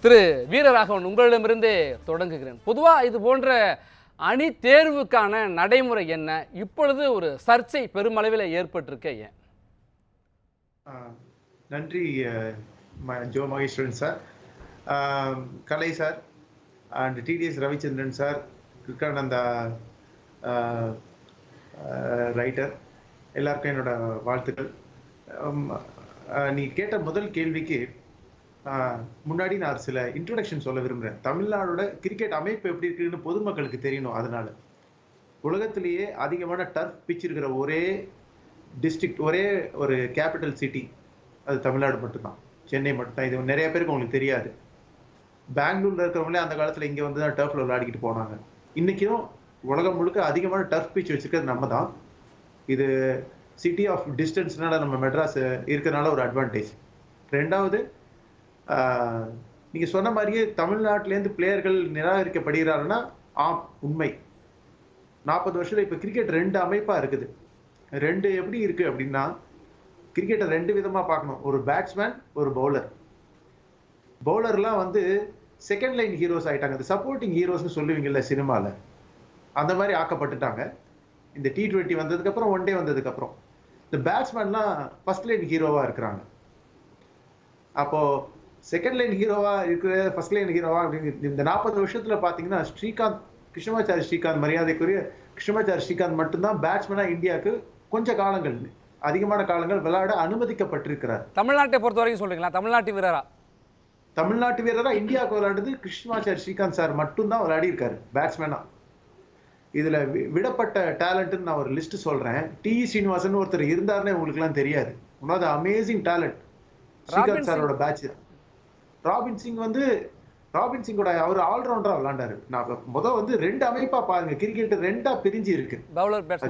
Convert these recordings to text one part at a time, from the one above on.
திரு வீரராகவன் உங்களிடமிருந்தே தொடங்குகிறேன். பொதுவாக இது போன்ற அணி தேர்வுக்கான நடைமுறை என்ன? இப்பொழுது ஒரு சர்ச்சை பெருமளவில் ஏற்பட்டிருக்க ஏன்? நன்றி ம- Jo Maheswaran sir. Kalai sir and DTS Ravichandran sir Kirukkananda writer. எல்லாருக்கும் என்னோட வாழ்த்துக்கள். ஆம், நீ கேட்ட முதல் கேள்விக்கு முன்னாடி நான் சில இன்ட்ரடக்ஷன் சொல்ல விரும்புகிறேன் தமிழ்நாடோட கிரிக்கெட் அமைப்பு எப்படி இருக்குன்னு பொதுமக்களுக்கு தெரியணும் அதனால. உலகத்திலேயே அதிகமான டர்ஃப் பிச் இருக்கிற ஒரே டிஸ்ட்ரிக்ட் ஒரே ஒரு கேபிட்டல் சிட்டி அது தமிழ்நாடு மட்டும்தான். சென்னை மட்டும்தான். இது நிறைய பேருக்கு உங்களுக்கு தெரியாது. பெங்களூர்ல இருக்கிறவங்களே அந்த காலத்தில் இங்கே வந்து தான் டர்ஃப்ல விளையாடிக்கிட்டு போனாங்க. இன்னைக்கும் உலகம் முழுக்க அதிகமான டர்ஃப் பீச் வச்சுருக்கிறது நம்ம தான் இது சிட்டி ஆஃப் டிஸ்டன்ஸ்னால நம்ம மெட்ராஸ் இருக்கிறனால ஒரு அட்வான்டேஜ் ரெண்டாவது நீங்கள் நீங்க சொன்ன மாதிரியே தமிழ்நாட்டிலேருந்து பிளேயர்கள் நிராகரிக்கப்படுகிறாருன்னா ஆம் உண்மை. நாற்பது வருஷத்துல இப்ப கிரிக்கெட் ரெண்டு அமைப்பா இருக்குது. ரெண்டு எப்படி இருக்கு அப்படின்னா கிரிக்கெட்டை ரெண்டு விதமா பார்க்கணும். ஒரு பேட்ஸ்மேன் ஒரு பவுலர் பவுலர்லாம் வந்து செகண்ட் லைன் ஹீரோஸ் ஆயிட்டாங்க. இந்த சப்போர்ட்டிங் ஹீரோஸ்னு சொல்லுவீங்கல்ல சினிமால. அந்த மாதிரி ஆக்கப்பட்டுட்டாங்க. இந்த டி டுவெண்ட்டி வந்ததுக்கு அப்புறம் ஒன் டே வந்ததுக்கு அப்புறம் இந்த பேட்ஸ்மேன்லாம் ஃபர்ஸ்ட் லைன் ஹீரோவா இருக்கிறாங்க. அப்போ செகண்ட் லைன் ஹீரோவா இருக்கிற ஃபர்ஸ்ட் லைன் ஹீரோவா அப்படின்னு இந்த நாற்பது வருஷத்துல பாத்தீங்கன்னா ஸ்ரீகாந்த் கிருஷ்ணமாச்சாரி ஸ்ரீகாந்த் மரியாதைக்குரிய கிருஷ்ணமாச்சாரி ஸ்ரீகாந்த் மட்டும்தான் பேட்ஸ்மேனா இந்தியாவுக்கு கொஞ்ச காலங்கள் அதிகமான காலங்கள் விளையாட அனுமதிக்கப்பட்டிருக்கிறார். தமிழ்நாட்டை பொறுத்த வரைக்கும் சொல்றீங்களா? தமிழ்நாட்டு வீரரா? தமிழ்நாட்டு வீரரா இந்தியாவுக்கு விளையாடுறது கிருஷ்ணமாச்சாரி ஸ்ரீகாந்த் சார் மட்டும்தான் விளையாடி இருக்காரு பேட்ஸ்மேனா இதுல விடப்பட்ட டேலண்ட்னு நான் ஒரு லிஸ்ட் சொல்றேன். டி ஸ்ரீனிவாசன் ஒருத்தர் இருந்தாருன்னு உங்களுக்கு எல்லாம் தெரியாது. One of the amazing talent Srikanth சாரோட பேட்ச் ராபின் சிங் வந்து ராபின் சிங்கோட அவர் ஆல்ரவுண்டரா விளையாண்டாரு. நான் முத வந்து ரெண்டு அமைப்பா பாருங்க. கிரிக்கெட் ரெண்டா பிரிஞ்சு இருக்கு.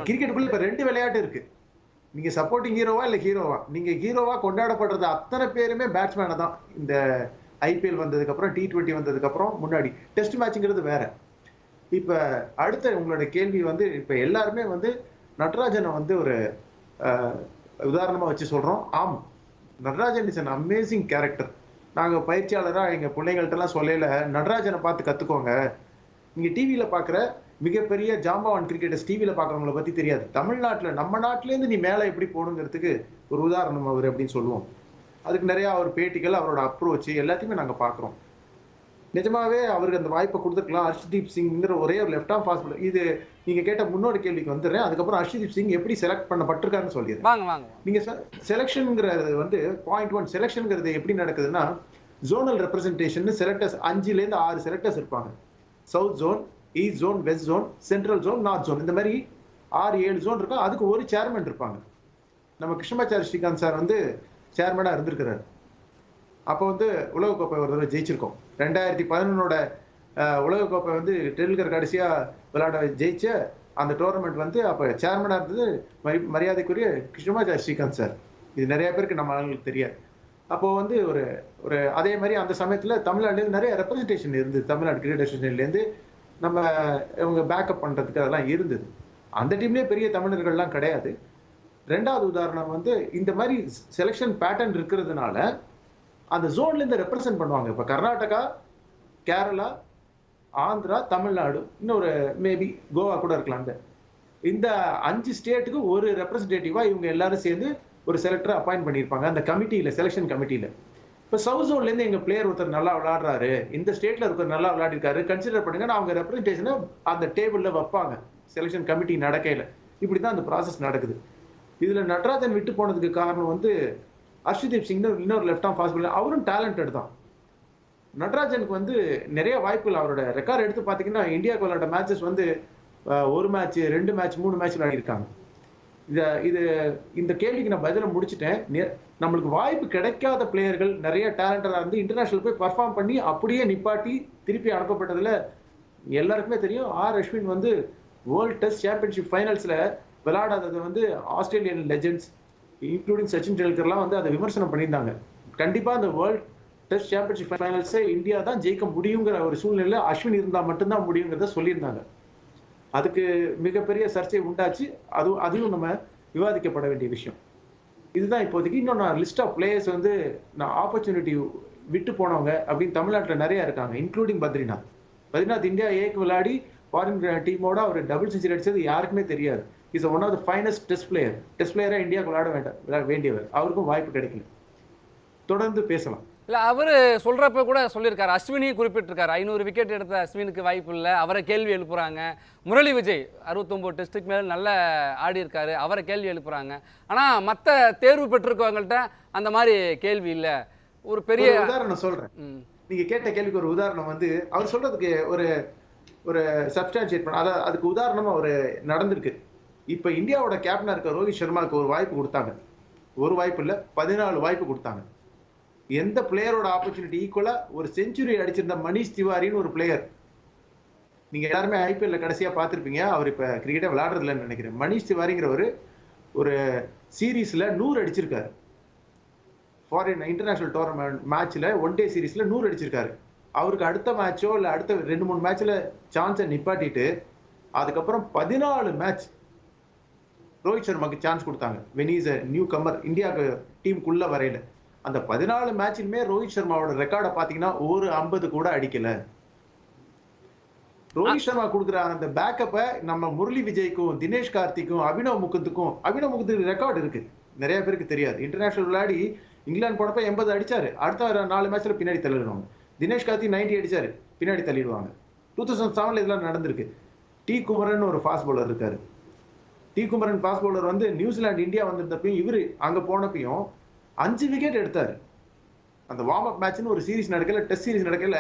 கிரிக்கெட்டுக்குள்ள இப்ப ரெண்டு விளையாட்டு இருக்கு. நீங்க சப்போர்ட்டிங் ஹீரோவா இல்ல ஹீரோவா நீங்க ஹீரோவா கொண்டாடப்படுறது அத்தனை பேருமே பேட்ஸ்மேனை தான். இந்த ஐபிஎல் வந்ததுக்கு அப்புறம் டி டுவெண்ட்டி வந்ததுக்கு அப்புறம் முன்னாடி. டெஸ்ட் மேட்ச்ங்கிறது வேற. இப்ப அடுத்த உங்களோட கேள்வி வந்து இப்ப எல்லாருமே வந்து நடராஜனை வந்து ஒரு உதாரணமா வச்சு சொல்றோம். ஆம். Natarajan is an amazing character நாங்கள் பயிற்சியாளராக எங்கள் பிள்ளைங்கள்ட்டலாம் சொல்லல. நடராஜனை பார்த்து கற்றுக்கோங்க நீங்கள் டிவியில் பார்க்குற மிகப்பெரிய ஜாம்பவான் கிரிக்கெட்டர்ஸ் டிவியில் பார்க்குறவங்கள பற்றி தெரியாது. தமிழ்நாட்டில் நம்ம நாட்டிலேருந்து நீ மேலே எப்படி போகணுங்கிறதுக்கு ஒரு உதாரணம் அவர் அப்படின்னு சொல்லுவோம். அதுக்கு நிறையா அவர் பேட்டிகள் அவரோட அப்ரோச் எல்லாத்தையுமே நாங்கள் பார்க்குறோம் நிஜமாவே அவருக்கு அந்த வாய்ப்பை கொடுத்துருக்கலாம். ஹர்ஷ்தீப் சிங்ங்கிற ஒரே ஒரு லெஃப்ட் ஆம் ஃபாஸ்ட் இது நீங்க கேட்ட முன்னோட கேள்விக்கு வந்துடுறேன். அதுக்கப்புறம் ஹர்ஷ்தீப் சிங் எப்படி செலக்ட் பண்ணப்பட்டிருக்காருன்னு சொல்லிடுறேன். வாங்க வாங்க நீங்க செலெக்ஷனுங்கிறது வந்து பாயிண்ட் ஒன் செலெக்ஷனுங்கிறது எப்படி நடக்குதுன்னா ஜோனல் ரெப்ரசன்டேஷன் செலக்டர்ஸ் அஞ்சுல இருந்து ஆறு செலக்டர்ஸ் இருப்பாங்க. South zone east zone west zone central zone north zone இந்த மாதிரி ஆறு ஏழு ஜோன் இருக்கும் அதுக்கு ஒரு சேர்மன் இருப்பாங்க. நம்ம கிருஷ்ணமாச்சாரி ஸ்ரீகாந்த் சார் வந்து சேர்மனா இருந்திருக்கிறாரு. அப்போ வந்து உலகக்கோப்பை ஒரு தடவை ஜெயிச்சிருக்கோம். ரெண்டாயிரத்தி பதினொன்னோட உலகக்கோப்பை வந்து டெண்டுல்கர் கடைசியா விளையாட ஜெயிச்ச அந்த டோர்னமெண்ட் வந்து அப்ப சேர்மனா இருந்தது மரி- மரியாதைக்குரிய கிருஷ்ணமாஜா ஸ்ரீகாந்த் சார். இது நிறைய பேருக்கு நம்ம ஆளுங்களுக்கு தெரியாது. அப்போ வந்து ஒரு ஒரு அதே மாதிரி அந்த சமயத்துல தமிழ்நாடுலேருந்து நிறைய ரெப்ரஸன்டேஷன் இருந்தது. தமிழ்நாடு கிரிக்கெட் அசோசியேஷன்லேருந்து நம்ம இவங்க பேக்கப் பண்றதுக்கு அதெல்லாம் இருந்தது. அந்த டீம்லயே பெரிய தமிழர்கள்லாம் கிடையாது. ரெண்டாவது உதாரணம் வந்து இந்த மாதிரி செலெக்ஷன் பேட்டர்ன் இருக்கிறதுனால அந்த ஜோன்ல இருந்து ரெப்ரசென்ட் பண்ணுவாங்க. இப்ப கர்நாடகா கேரளா ஆந்திரா தமிழ்நாடு இன்னொரு மேபி கோவா கூட இருக்கலாம். இந்த அஞ்சு ஸ்டேட்டுக்கு ஒரு ரெப்ரசன்டேட்டிவா இவங்க எல்லாரும் சேர்ந்து ஒரு செலக்டரை அப்பாயிண்ட் பண்ணியிருப்பாங்க. அந்த கமிட்டியில செலெக்ஷன் கமிட்டியில இப்ப சவுத் ஜோன்ல இருந்து எங்க பிளேயர் ஒருத்தர் நல்லா விளையாடுறாரு இந்த ஸ்டேட்ல ஒருத்தர் நல்லா விளையாடிருக்காரு கன்சிடர் பண்ணுங்க. அவங்க ரெப்ரசன்டேஷனை அந்த டேபிள்ல வைப்பாங்க. செலெக்ஷன் கமிட்டி நடக்கையில. இப்படிதான் அந்த ப்ராசஸ் நடக்குது. இதுல நடராஜன் விட்டு போனதுக்கு காரணம் வந்து அர்ஷுதீப் சிங் இன்னொரு லெஃப்ட் ஆம் ஃபாஸ்ட் அவரும் டேலண்டட் தான். நடராஜனுக்கு வந்து நிறைய வாய்ப்புகள். அவரோட ரெக்கார்ட் எடுத்து பார்த்தீங்கன்னா இந்தியாவுக்கு விளையாட மேட்சஸ் வந்து ஒரு மேட்ச் ரெண்டு மேட்ச் மூணு மேட்ச் விளையாடிருக்காங்க இதை இது இந்த கேள்விக்கு நான் பதிலை முடிச்சிட்டேன். நம்மளுக்கு வாய்ப்பு கிடைக்காத பிளேயர்கள் நிறைய டேலண்டடாக இருந்து இன்டர்நேஷனல் போய் பர்ஃபார்ம் பண்ணி அப்படியே நிப்பாட்டி திருப்பி அனுப்பப்பட்டதில் எல்லாருக்குமே தெரியும். ஆர். அஸ்வின் வந்து வேர்ல்ட் டெஸ்ட் சாம்பியன்ஷிப் ஃபைனல்ஸில் விளையாடாதது வந்து ஆஸ்திரேலியன் லெஜெண்ட்ஸ் இன்க்ளூடிங் சச்சின் டெண்டுல்கர்லாம் வந்து அதை விமர்சனம் பண்ணியிருந்தாங்க. கண்டிப்பாக அந்த வேர்ல்ட் டெஸ்ட் சாம்பியன்ஷிப் ஃபைனல்ஸே இந்தியா தான் ஜெயிக்க முடியுங்கிற ஒரு சூழ்நிலையில் அஸ்வின் இருந்தால் மட்டும்தான் முடியுங்கிறத சொல்லியிருந்தாங்க. அதுக்கு மிகப்பெரிய சர்ச்சை உண்டாச்சு. அதுவும் அதையும் நம்ம விவாதிக்கப்பட வேண்டிய விஷயம். இதுதான் இப்போதைக்கு. இன்னும் நான் லிஸ்ட் ஆஃப் பிளேயர்ஸ் வந்து நான் ஆப்பர்ச்சுனிட்டி விட்டு போனவங்க அப்படின்னு தமிழ்நாட்டில் நிறையா இருக்காங்க இன்க்ளூடிங் பத்ரிநாத். பத்ரிநாத் இந்தியா ஏக்கு விளையாடி ஃபாரின் டீமோட அவர் டபுள் செஞ்சுரி அடிச்சது யாருக்குமே தெரியாது. Is one of the finest test player test பிளேயரா இந்தியாவுக்கு விளையாட வேண்டாம் விளையாட வேண்டியவர். அவருக்கும் வாய்ப்பு கிடைக்கல. தொடர்ந்து பேசலாம். இல்லை அவர் சொல்கிறப்ப கூட சொல்லியிருக்காரு. அஸ்வினியும் குறிப்பிட்டிருக்காரு. ஐநூறு விக்கெட் எடுத்த அஸ்வினுக்கு வாய்ப்பு இல்லை. அவரை கேள்வி எழுப்புறாங்க. முரளி விஜய் அறுபத்தொம்போது டெஸ்ட்டுக்கு மேலே நல்ல ஆடி இருக்காரு அவரை கேள்வி எழுப்புறாங்க. ஆனால் மற்ற தேர்வு பெற்றிருக்கவங்கள்ட்ட அந்த மாதிரி கேள்வி இல்லை. ஒரு பெரிய உதாரணம் சொல்றேன். ம், நீங்க கேட்ட கேள்விக்கு ஒரு உதாரணம் வந்து அவர் சொல்றதுக்கு ஒரு ஒரு சப்ஸ்டான்சியேட் பண்ண அதாவது அதுக்கு உதாரணமாக ஒரு நடந்திருக்கு. இப்போ இந்தியாவோட கேப்டனாக இருக்க ரோஹித் சர்மாவுக்கு ஒரு வாய்ப்பு கொடுத்தாங்க. ஒரு வாய்ப்பு இல்லை பதினாலு வாய்ப்பு கொடுத்தாங்க. எந்த பிளேயரோட ஆப்பர்ச்சுனிட்டி ஈக்குவலாக ஒரு செஞ்சுரி அடிச்சிருந்த மணிஷ் திவாரின்னு ஒரு பிளேயர் நீங்கள் எல்லாருமே ஐபிஎல்ல கடைசியாக பார்த்துருப்பீங்க அவர் இப்போ கிரிக்கெட்டை விளையாடுறது நினைக்கிறேன். மணிஷ் திவாரிங்கிற ஒரு ஒரு நூறு அடிச்சிருக்காரு. ஃபாரின் இன்டர்நேஷ்னல் டோர்னமெண்ட் மேட்ச்சில் ஒன் டே சீரீஸில் நூறு அடிச்சிருக்காரு. அவருக்கு அடுத்த மேட்சோ இல்லை அடுத்த ரெண்டு மூணு மேட்ச்ல சான்ஸை நிப்பாட்டிட்டு அதுக்கப்புறம் பதினாலு மேட்ச் ரோஹித் சர்மாக்கு சான்ஸ் கொடுத்தாங்க. வெனிஸ் நியூ கமர் இந்தியாவுக்கு டீமுக்குள்ள வரையில. அந்த பதினாலு மேட்சிலுமே ரோஹித் சர்மாவோட ரெக்கார்டை பார்த்தீங்கன்னா ஒரு ஐம்பது கூட அடிக்கல. ரோஹித் சர்மா கொடுக்குற அந்த பேக்கப்பை நம்ம முரளி விஜய்க்கும் தினேஷ் கார்த்திக்கும் அபினவ் முகுந்துக்கும் அபினவ் முகுந்துக்கு ரெக்கார்டு இருக்கு. நிறைய பேருக்கு தெரியாது. இன்டர்நேஷனல் விளையாடி இங்கிலாந்து போனப்ப எண்பது அடிச்சாரு. அடுத்த நாலு மேட்ச்ல பின்னாடி தள்ளிடுவாங்க. தினேஷ் கார்த்தி நைன்டி அடிச்சார். பின்னாடி தள்ளிடுவாங்க. டூ தௌசண்ட் செவனில் இதெல்லாம் நடந்திருக்கு. டி குமரன் ஒரு ஃபாஸ்ட் பவுலர் இருக்காரு. டி குமரன் ஃபாஸ்ட் பவுலர் வந்து நியூசிலாந்து இந்தியா வந்திருந்தப்பையும் இவர் அங்கே போனப்பையும் அஞ்சு விக்கெட் எடுத்தார். அந்த வார்ம் அப் மேட்ச்னு ஒரு சீரிஸ் நடக்கல டெஸ்ட் சீரிஸ் நடக்கல.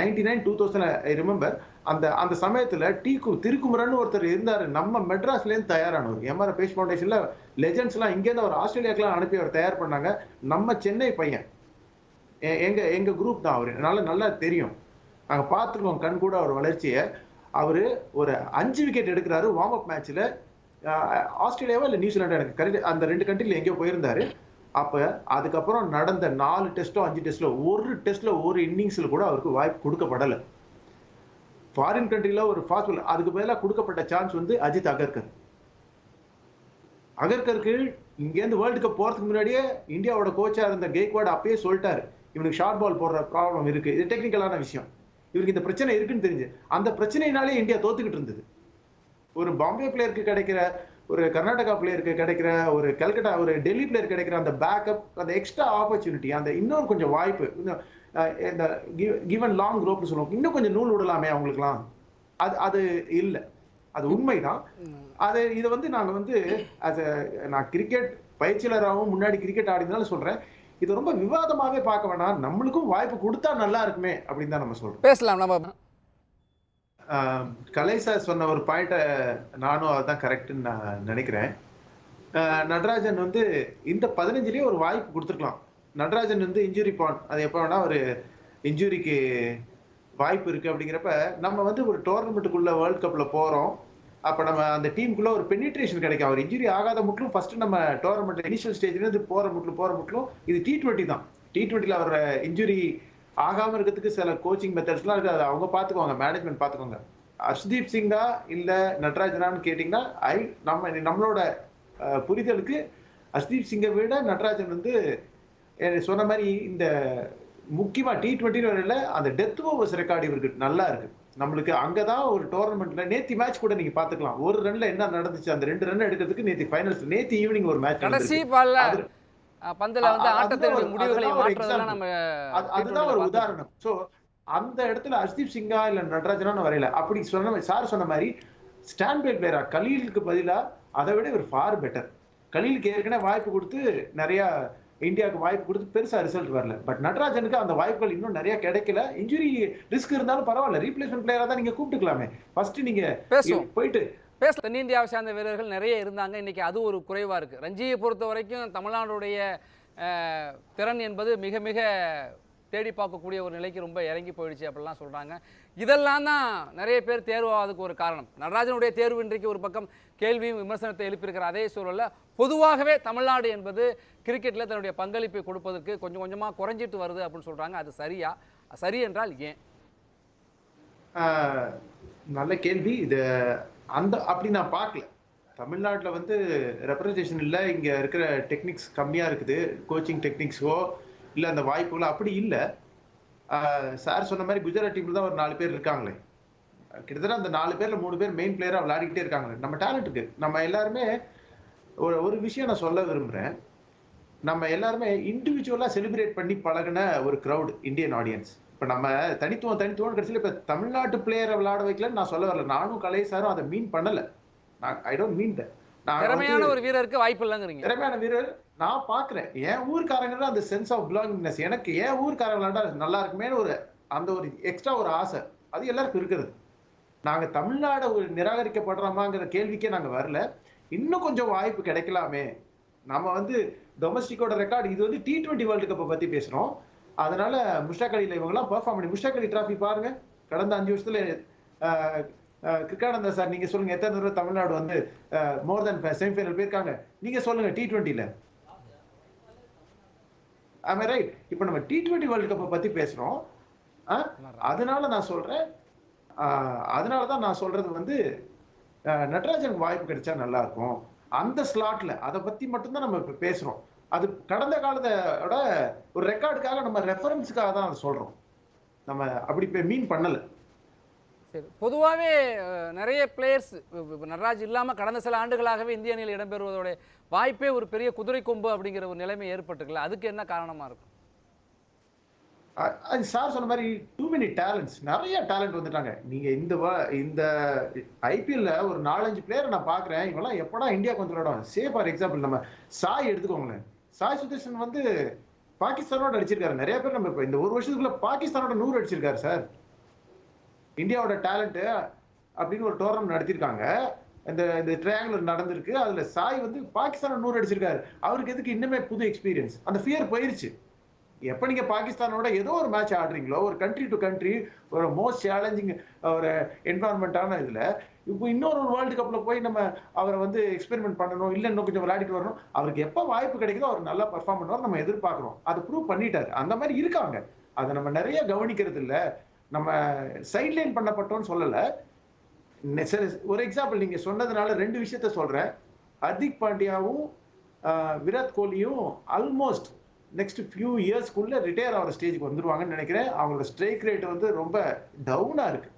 Ninety nine two thousand I remember அந்த அந்த சமயத்தில் டி கு திருக்குமரன் ஒருத்தர் இருந்தார். நம்ம மெட்ராஸ்லேருந்து தயாரானவர். எம்ஆர் பேஸ் ஃபவுண்டேஷனில் லெஜெண்ட்ஸ்லாம் இங்கேருந்து அவர் ஆஸ்திரேலியாக்கெல்லாம் அனுப்பி அவர் தயார் பண்ணாங்க. நம்ம சென்னை பையன். எங்க எங்க குரூப் தான் அவரு. நல்லா நல்லா தெரியும். நாங்க பார்த்துருக்கோம் கண் கூட அவர் வளர்ச்சியை. அவரு ஒரு அஞ்சு விக்கெட் எடுக்கிறாரு வார்ம் அப் மேட்ச்ல ஆஸ்திரேலியாவா இல்ல நியூசிலாண்டா? எனக்கு கரெக்ட் அந்த ரெண்டு கண்ட்ரில எங்கேயோ போயிருந்தாரு. அப்ப அதுக்கப்புறம் நடந்த நாலு டெஸ்டோ அஞ்சு டெஸ்ட்ல ஒரு டெஸ்ட்ல ஒரு இன்னிங்ஸ்ல கூட அவருக்கு வாய்ப்பு கொடுக்கப்படல. ஃபாரின் கண்ட்ரில ஒரு ஃபாஸ்ட் அதுக்கு பதிலாக கொடுக்கப்பட்ட சான்ஸ் வந்து அஜித் அகர்கர். அகர்கருக்கு இங்கேருந்து வேர்ல்டு கப் போறதுக்கு முன்னாடியே இந்தியாவோட கோச்சா இருந்த கேக்வாட் அப்பயே சொல்லிட்டாரு. இவனுக்கு ஷார்ட் பால் போடுற ப்ராப்ளம் இருக்கு. இது டெக்னிக்கலான விஷயம். இவருக்கு இந்த பிரச்சனை இருக்குன்னு தெரிஞ்சு. அந்த பிரச்சனையினாலே இந்தியா தோத்துக்கிட்டு இருந்தது. ஒரு பாம்பே பிளேயருக்கு கிடைக்கிற ஒரு கர்நாடகா பிளேயருக்கு கிடைக்கிற ஒரு கல்கட்டா ஒரு டெல்லி பிளேயர் கிடைக்கிற அந்த பேக்கப் அந்த எக்ஸ்ட்ரா ஆப்பர்ச்சுனிட்டி அந்த இன்னும் கொஞ்சம் வாய்ப்பு இந்த கிவன் லாங் ரோப்னு சொல்லுவோம். இன்னும் கொஞ்சம் நூல் விடலாமே அவங்களுக்குலாம் அது அது இல்ல. அது உண்மைதான். அது இதை வந்து நாங்க வந்து அது நான் கிரிக்கெட் பயிற்சியாளராகவும் முன்னாடி கிரிக்கெட் ஆடினாலும் சொல்றேன். இது ரொம்ப விவாதமாவே பார்க்க வேணாம் நம்மளுக்கும் வாய்ப்பு கொடுத்தா நல்லா இருக்குமே அப்படின்னு தான் நம்ம சொல்றோம். பேசலாம் நம்ம கலை சார் சொன்ன ஒரு பாயிண்ட நானும் அதுதான் கரெக்ட்னு நான் நினைக்கிறேன். நடராஜன் வந்து இந்த பதினஞ்சுலயே ஒரு வாய்ப்பு கொடுத்துருக்கலாம். நடராஜன் வந்து இன்ஜுரி பான் அது எப்போ வேணா ஒரு இன்ஜுரிக்கு வாய்ப்பு இருக்கு அப்படிங்கிறப்ப நம்ம வந்து ஒரு டோர்னமெண்ட்டுக்குள்ள வேர்ல்ட் கப்ல போறோம். அப்போ நம்ம அந்த டீமுக்குள்ள ஒரு பெனிட்ரேஷன் கிடைக்கும். அவர் இன்ஜுரி ஆகாத முட்டும் ஃபர்ஸ்ட் நம்ம டோர்னமெண்ட் இனிஷியல் ஸ்டேஜ்லேருந்து போகிற போற முட்லும் போகிற முட்லும் இது டி ட்வெண்ட்டி தான். டி ட்வெண்ட்டியில் அவர் இன்ஜுரி ஆகாமல் இருக்கிறதுக்கு சில கோச்சிங் மெத்தட்ஸ்லாம் இருக்குது அதை அவங்க பார்த்துக்குவாங்க மேனேஜ்மெண்ட் பார்த்துக்கோங்க அர்ஷ்தீப் சிங்கா இல்லை நட்ராஜனான்னு கேட்டிங்கன்னா ஐ நம்ம நம்மளோட புரிதலுக்கு அர்ஷ்தீப் சிங்கை விட நட்ராஜன் வந்து சொன்ன மாதிரி இந்த முக்கியமாக டி ட்வெண்ட்டின்னு வரையில் அந்த டெத் ஓவர்ஸ் ரெக்கார்டு இவருக்கு நல்லா இருக்குது நம்மளுக்கு அங்கதான் ஒரு டோர்னமெண்ட்ல நேத்தி மேட்ச் கூட நீங்க பாத்துக்கலாம் ஒரு ரன்ல என்ன நடந்துச்சு? அந்த ரெண்டு ரன் எடுக்கிறதுக்கு நேத்தி ஃபைனல்ஸ் நேத்தி ஈவினிங் ஒரு மேட்ச் கடைசி பால்ல பந்துல வந்து ஆட்டத்தினுடைய அதுதான் ஒரு- முடிவுகளை மாற்றுறதெல்லாம். நம்ம அது- அதுதான் ஒரு T20 ல உதாரணம். சோ அந்த இடத்துல ஹர்ஷ்தீப் சிங்கா இல்ல நடராஜனா வரையில. அப்படி சொன்ன சார் சொன்ன மாதிரி ஸ்டாண்ட் பை பிளேயரா கலீலுக்கு பதிலா அதை விட இவர் ஃபார் பெட்டர் கலீலுக்கு ஏற்கனவே வாய்ப்பு கொடுத்து நிறைய இந்தியாவுக்கு வாய்ப்பு கொடுத்து பெருசா ரிசல்ட் வரல. பட் நடராஜனுக்கு அந்த வாய்ப்புகள் இன்னும் நிறைய கிடைக்கல. இன்ஜுரி ரிஸ்க் இருந்தாலும் பரவாயில்ல. ரீப்ளேஸ்மெண்ட் பிளேயரா தான் நீங்க கூப்பிட்டுக்கலாமே. ஃபர்ஸ்ட் நீங்க பேசுவோம். போயிட்டு பேச. தென்னிந்தியாவை சார்ந்த வீரர்கள் நிறைய இருந்தாங்க. இன்னைக்கு அது ஒரு குறைவாக இருக்குது ரஞ்சியை பொறுத்த வரைக்கும் தமிழ்நாடுடைய திறன் என்பது மிக மிக தேடி பார்க்கக்கூடிய ஒரு நிலைக்கு ரொம்ப இறங்கி போயிடுச்சு அப்படிலாம் சொல்கிறாங்க இதெல்லாம் தான் நிறைய பேர் தேர்வாவதுக்கு ஒரு காரணம். நடராஜனுடைய தேர்வு இன்றைக்கு ஒரு பக்கம் கேள்வியும் விமர்சனத்தை எழுப்பியிருக்கிற அதே சூழலில் பொதுவாகவே தமிழ்நாடு என்பது கிரிக்கெட்டில் தன்னுடைய பங்களிப்பை கொடுப்பதற்கு கொஞ்சம் கொஞ்சமாக குறைஞ்சிட்டு வருது அப்படின்னு சொல்கிறாங்க அது சரியா? சரி என்றால் ஏன்? நல்ல கேள்வி. இது அந்த அப்படி நான் பார்க்கல. தமிழ்நாட்டில் வந்து ரெப்ரசன்டேஷன் இல்லை. இங்கே இருக்கிற டெக்னிக்ஸ் கம்மியாக இருக்குது. கோச்சிங் டெக்னிக்ஸோ இல்ல அந்த வாய்ப்புகள் அப்படி இல்ல. சார் சொன்ன மாதிரி குஜராத் டீம்ல தான் ஒரு நாலு பேர் இருக்காங்களே. கிட்டத்தட்ட அந்த நாலு பேர்ல மூணு பேர் மெயின் பிளேயரா விளையாடிக்கிட்டே இருக்காங்களே. நம்ம டேலண்ட் இருக்கு நம்ம எல்லாருமே ஒரு ஒரு விஷயம் நான் சொல்ல விரும்புறேன். நம்ம எல்லாருமே இண்டிவிஜுவலா செலிப்ரேட் பண்ணி பழகுன ஒரு crowd இந்தியன் ஆடியன்ஸ் இப்ப நம்ம தனித்துவம் தனித்துவம் கடைசியில் இப்ப தமிழ்நாட்டு பிளேயரை விளையாட வைக்கலன்னு நான் சொல்ல வரல. நானும் கலை சாரும் அதை மீன் பண்ணல. நான் ஐ டோன்ட் மீன் நான் திறமையான ஒரு வீரருக்கு வாய்ப்பு இல்லைங்கிறீங்க. திறமையான வீரர் நான் பாக்குறேன். என் ஊர்க்காரங்க அந்த சென்ஸ் ஆஃப் பிலாங்கிங்னஸ் எனக்கு என் ஊர்க்காரங்க விளையாண்டா நல்லா இருக்குமே ஒரு அந்த ஒரு எக்ஸ்ட்ரா ஒரு ஆசை. அது எல்லாருக்கும் இருக்கிறது நாங்க தமிழ்நாடு ஒரு நிராகரிக்கப்படுறோமாங்கிற கேள்விக்கே நாங்க வரல. இன்னும் கொஞ்சம் வாய்ப்பு கிடைக்கலாமே. நம்ம வந்து டொமஸ்டிக்கோட ரெக்கார்டு இது வந்து டி டுவெண்ட்டி வேர்ல்டு கப்பை பத்தி பேசுறோம். அதனால முஷ்டாக் அலியில் இவங்கெல்லாம் பெர்ஃபார்ம் பண்ணி முஷ்டாக் அலி டிராஃபி பாருங்க. கடந்த அஞ்சு வருஷத்துல கிருக்கானந்தா சார் நீங்க சொல்லுங்க எத்தனை தடவை தமிழ்நாடு வந்து மோர் தென் செமிஃபைனல் போயிருக்காங்க. நீங்க சொல்லுங்க டி டுவெண்ட்டில ஆமே ரைட் இப்போ நம்ம டி டுவெண்டி வேர்ல்டு கப்பை பற்றி பேசுகிறோம் ஆ? அதனால நான் சொல்கிறேன் அதனால தான் நான் சொல்கிறது வந்து ஆஹ், நட்ராஜனுக்கு வாய்ப்பு கிடைச்சா நல்லா இருக்கும் அந்த ஸ்லாட்ல அதை பற்றி மட்டும்தான் நம்ம இப்போ பேசுகிறோம் அது கடந்த காலத்தோட ஒரு ரெக்கார்டுக்காக நம்ம ரெஃபரன்ஸுக்காக தான் அதை சொல்கிறோம் நம்ம அப்படி இப்போ மீன் பண்ணலை. சரி பொதுவாகவே நிறைய பிளேயர்ஸ் நடராஜ் இல்லாமல் கடந்த சில ஆண்டுகளாகவே இந்திய அணியில் இடம்பெறுவதோடைய வாய்ப்பே ஒரு பெரிய குதிரை கொம்பு அப்படிங்கிற ஒரு நிலைமை ஏற்பட்டுக்கல அதுக்கு என்ன காரணமாக இருக்கும்? அது சார் சொன்ன மாதிரி டூ மெனி டேலண்ட்ஸ் நிறைய டேலண்ட் வந்துட்டாங்க. நீங்க இந்த வ- இந்த ஐபிஎல்ல ஒரு நாலஞ்சு பிளேயர் நான் பாக்குறேன் இவெல்லாம் எப்படா இந்தியாவுக்கு வந்து விளையாடும்? சே ஃபார் எக்ஸாம்பிள் நம்ம சாய் எடுத்துக்கோங்களேன். சாய் சுதர்ஷன் வந்து பாகிஸ்தானோட அடிச்சிருக்காரு. நிறைய பேர் நம்ம இப்ப இந்த ஒரு வருஷத்துக்குள்ள பாகிஸ்தானோட நூறு அடிச்சிருக்காரு சார். இந்தியாவோட டேலண்ட்டு அப்படின்னு ஒரு டோர்னமெண்ட் நடத்திருக்காங்க. இந்த இந்த ட்ரையாங்குலர் நடந்திருக்கு. அதுல சாய் வந்து பாகிஸ்தான் நூறு அடிச்சிருக்காரு. அவருக்கு எதுக்கு இன்னுமே புது எக்ஸ்பீரியன்ஸ் அந்த ஃபியர் போயிருச்சு. எப்போ நீங்கள் பாகிஸ்தானோட ஏதோ ஒரு மேட்ச் ஆடுறீங்களோ ஒரு கண்ட்ரி டு கண்ட்ரி ஒரு மோஸ்ட் சேலஞ்சிங் ஒரு என்வரான்மெண்டான இதில் இப்போ இன்னொரு ஒரு வேர்ல்டு கப்பில் போய் நம்ம அவரை வந்து எக்ஸ்பெரிமெண்ட் பண்ணணும் இல்லை இன்னும் கொஞ்சம் விளையாடிட்டு வரணும். அவருக்கு எப்போ வாய்ப்பு கிடைக்குதோ அவர் நல்லா பர்ஃபார்ம் பண்ணுவார் நம்ம எதிர்பார்க்குறோம். அதை ப்ரூவ் பண்ணிட்டாரு. அந்த மாதிரி இருக்காங்க. அதை நம்ம நிறைய கவனிக்கிறது இல்லை. நம்ம சைட்லைன் பண்ணப்பட்டோம்னு சொல்லலை. சரி, ஒரு எக்ஸாம்பிள் நீங்க சொன்னதுனால ரெண்டு விஷயத்த சொல்றேன். ஹர்திக் பாண்டியாவும் விராட் கோலியும் ஆல்மோஸ்ட் நெக்ஸ்ட் ஃபியூ இயர்ஸ்க்குள்ள ரிட்டையர் ஆகிற ஸ்டேஜுக்கு வந்துருவாங்கன்னு நினைக்கிறேன். அவங்களோட ஸ்ட்ரைக் ரேட் வந்து ரொம்ப டவுனாக இருக்கு.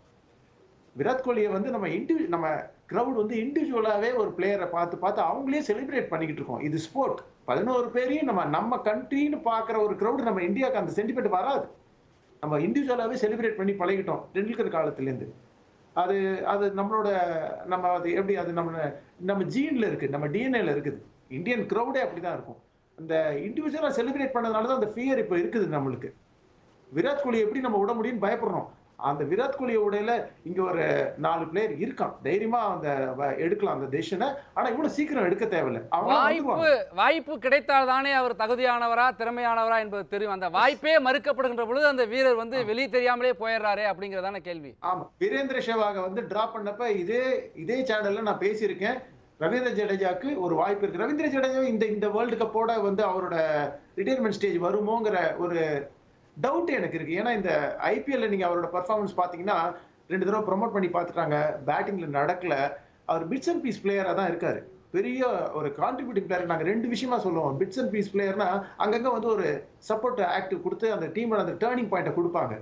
விராட் கோலியை வந்து நம்ம இண்டிவி நம்ம கிரவுட் வந்து இண்டிவிஜுவலாகவே ஒரு பிளேயரை பார்த்து பார்த்து அவங்களே செலிப்ரேட் பண்ணிக்கிட்டு இருக்கோம். இது ஸ்போர்ட் பதினோரு பேரையும் நம்ம நம்ம கண்ட்ரின்னு பார்க்குற ஒரு க்ரௌடு நம்ம இந்தியாவுக்கு அந்த சென்டிமெண்ட் வராது. நம்ம இண்டிவிஜுவலாகவே செலிப்ரேட் பண்ணி பழகிட்டோம். டெண்டுல்கர் காலத்துலேருந்து அது அது நம்மளோட நம்ம அது எப்படி அது நம்ம நம்ம ஜீனில் இருக்குது நம்ம டிஎன்ஏல இருக்குது. இந்தியன் கிரௌடே அப்படிதான் இருக்கும். அந்த இண்டிவிஜுவலாக செலிப்ரேட் பண்ணதுனால தான் அந்த ஃபியர் இப்போ இருக்குது நம்மளுக்கு. விராட் கோலி எப்படி நம்ம விட முடியும்னு பயப்படுறோம். அந்த விராட் கோலியை உடையில இங்க ஒரு நாலு பிளேயர் இருக்கான். தைரியமா அந்த எடுக்கலாம் அந்த டெசிஷனை ஆனா இவ்வளவு சீக்கிரம் எடுக்க தேவையில்லை. வாய்ப்பு வாய்ப்பு கிடைத்தால் தானே அவர் தகுதியானவரா திறமையானவரா என்பது தெரியும். அந்த வாய்ப்பே மறுக்கப்படுகின்ற பொழுது அந்த வீரர் வந்து வெளியே தெரியாமலே போயிடுறாரே அப்படிங்கிறதான கேள்வி. ஆமா. வீரேந்திர சேவாக வந்து டிராப் பண்ணப்ப இதே இதே சேனல்ல நான் பேசியிருக்கேன். ரவீந்திர ஜடேஜாக்கு ஒரு வாய்ப்பு இருக்கு. ரவீந்திர ஜடேஜா இந்த இந்த வேர்ல்டு கப்போட வந்து அவரோட ரிட்டையர்மெண்ட் ஸ்டேஜ் வருமோங்கிற ஒரு டவுட் எனக்கு இருக்கு. ஏன்னா இந்த ஐபிஎல்ல நீங்க அவரோட பர்ஃபார்மன்ஸ் பாத்தீங்கன்னா ரெண்டு தடவை ப்ரொமோட் பண்ணி பார்த்துட்டாங்க பேட்டிங்ல நடக்கல. அவர் பிட்ஸ் அண்ட் பீஸ் பிளேயரா தான் இருக்காரு. பெரிய ஒரு கான்ட்ரிபியூட்டிங் பிளேயர் நாங்க ரெண்டு விஷயமா சொல்லுவோம். பிட்ஸ் அண்ட் பீஸ் பிளேயர்னா அங்கங்க வந்து ஒரு சப்போர்ட் ஆக்ட் கொடுத்து அந்த டீமோட அந்த டேர்னிங் பாயிண்ட்டை கொடுப்பாங்க.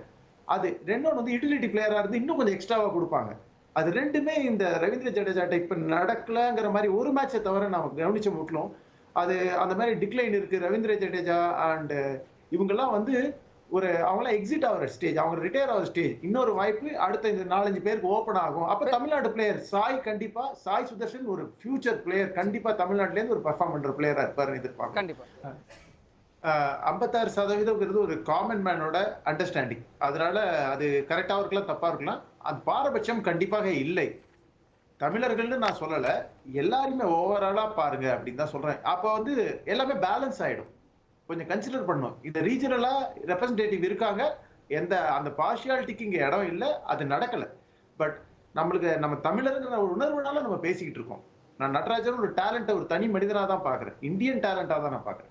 அது ரெண்டோட வந்து யூட்டிலிட்டி பிளேயரா இருந்து இன்னும் கொஞ்சம் எக்ஸ்ட்ராவா கொடுப்பாங்க. அது ரெண்டுமே இந்த ரவீந்திர ஜடேஜா இப்ப நடக்கலங்கிற மாதிரி ஒரு மேட்சை தவிர நான் கவனிச்ச முட்லும் அது அந்த மாதிரி டிக்ளைன் இருக்கு ரவீந்திர ஜடேஜா அண்ட் இவங்கெல்லாம் வந்து ஒரு அவங்களாம் எக்ஸிட் ஆகிற ஸ்டேஜ் அவங்க ரிட்டையர் ஆகிற ஸ்டேஜ் இன்னொரு வாய்ப்பு அடுத்த இந்த நாலஞ்சு பேருக்கு ஓப்பன் ஆகும். அப்ப தமிழ்நாடு பிளேயர் சாய் கண்டிப்பா சாய் சுதர்ஷன் ஒரு ஃபியூச்சர் பிளேயர் கண்டிப்பா தமிழ்நாட்டுல இருந்து ஒரு பெர்ஃபார்ம் பண்ற பிளேயரா இருப்பாருன்னு எதிர்பார்க்கலாம் கண்டிப்பா. ஐம்பத்தாறு சதவீதம்ங்கிறது ஒரு காமன் மேனோட அண்டர்ஸ்டாண்டிங் அதனால அது கரெக்டாக இருக்கலாம் தப்பா இருக்கலாம். அது பாரபட்சம் கண்டிப்பாக இல்லை. தமிழர்கள்னு நான் சொல்லல. எல்லாருமே ஓவராலா பாருங்க அப்படின்னு தான் சொல்றேன். அப்போ வந்து எல்லாமே பேலன்ஸ் ஆயிடும். கொஞ்சம் கன்சிடர் பண்ணும். இந்த ரீஜனலா ரெப்ரஸன்டேட்டிவ் இருக்காங்க. எந்த அந்த பார்ஷியாலிட்டிக்கு இங்கே இடம் இல்லை. அது நடக்கல. பட் நம்மளுக்கு நம்ம தமிழருங்கிற ஒரு உணர்வுனால நம்ம பேசிக்கிட்டு இருக்கோம். நான் நடராஜன் ஒரு டேலண்ட்டை ஒரு தனி மனிதனா தான் பாக்குறேன் இந்தியன் டேலண்டா தான் நான் பாக்குறேன்